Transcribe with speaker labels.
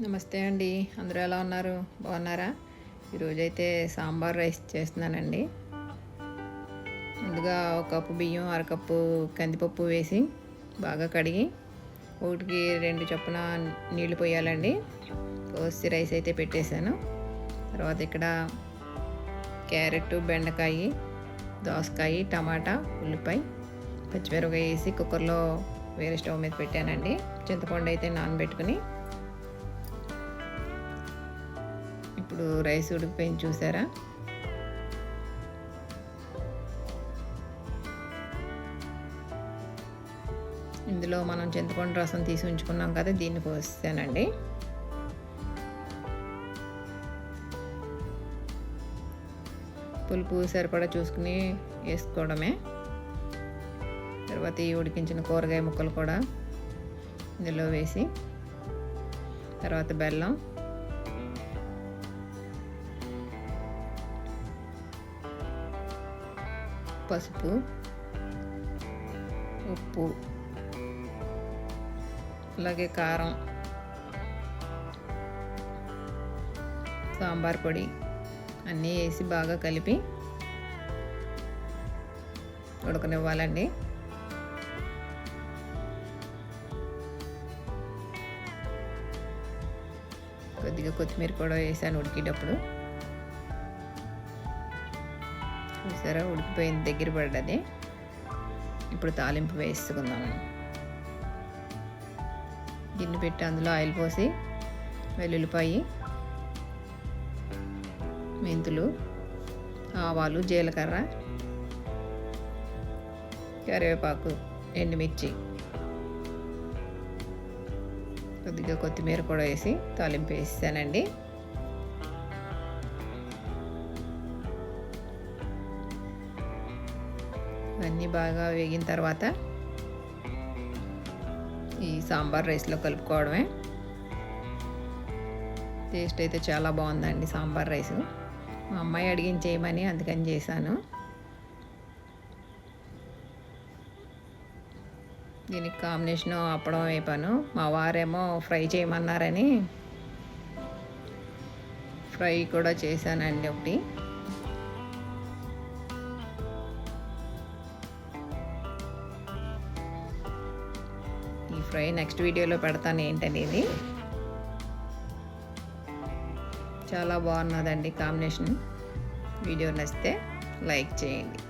Speaker 1: నమస్తే అండి. అందరూ ఎలా ఉన్నారు? బాగున్నారా? ఈరోజైతే సాంబార్ రైస్ చేస్తున్నానండి. ముందుగా ఒక కప్పు బియ్యం అరకప్పు కందిపప్పు వేసి బాగా కడిగి ఒకటికి రెండు చొప్పున నీళ్ళు పోయాలండి. కోసి రైస్ అయితే పెట్టేశాను. తర్వాత ఇక్కడ క్యారెట్ బెండకాయ దోసకాయ టమాటా ఉల్లిపాయ పచ్చిమిరపకాయ వేసి కుక్కర్లో వేరే స్టవ్ మీద పెట్టానండి. చింతపండు అయితే నానబెట్టుకుని ఇప్పుడు రైస్ ఉడికిపోయింది చూసారా? ఇందులో మనం చింతపండు రసం తీసి ఉంచుకున్నాం కదా దీన్ని పోస్తానండి పులుపు సరిపడా చూసుకుని వేసుకోవడమే. తర్వాత ఈ ఉడికించిన కూరగాయ ముక్కలు కూడా ఇందులో వేసి తర్వాత బెల్లం పసుపు ఉప్పు అలాగే కారం సాంబార్ పొడి అన్నీ వేసి బాగా కలిపి ఉడకనివ్వాలండి. కొద్దిగా కొత్తిమీర కూడా వేసాను ఉడికేటప్పుడు. చూసారా? ఉడికిపోయింది దగ్గర పడ్డది. ఇప్పుడు తాలింపు వేసుకుందాం గిన్నె పెట్టి అందులో ఆయిల్ పోసి వెల్లుల్లిపాయి మెంతులు ఆవాలు జీలకర్ర కరివేపాకు ఎండుమిర్చి కొద్దిగా కొత్తిమీర కూడా వేసి తాలింపు వేసానండి అన్నీ బాగా వేగిన తర్వాత ఈ సాంబార్ రైస్లో కలుపుకోవడమే. టేస్ట్ అయితే చాలా బాగుందండి సాంబార్ రైస్. మా అమ్మాయి అడిగించేయమని అందుకని చేశాను. దీనికి కాంబినేషన్ అప్పడం వేపాను. మా వారేమో ఫ్రై చేయమన్నారని ఫ్రై కూడా చేశానండి ఒకటి. ఫ్రై నెక్స్ట్ వీడియోలో పెడతాను ఏంటనేది. చాలా బాగున్నదండి కాంబినేషన్. వీడియో నచ్చితే లైక్ చేయండి.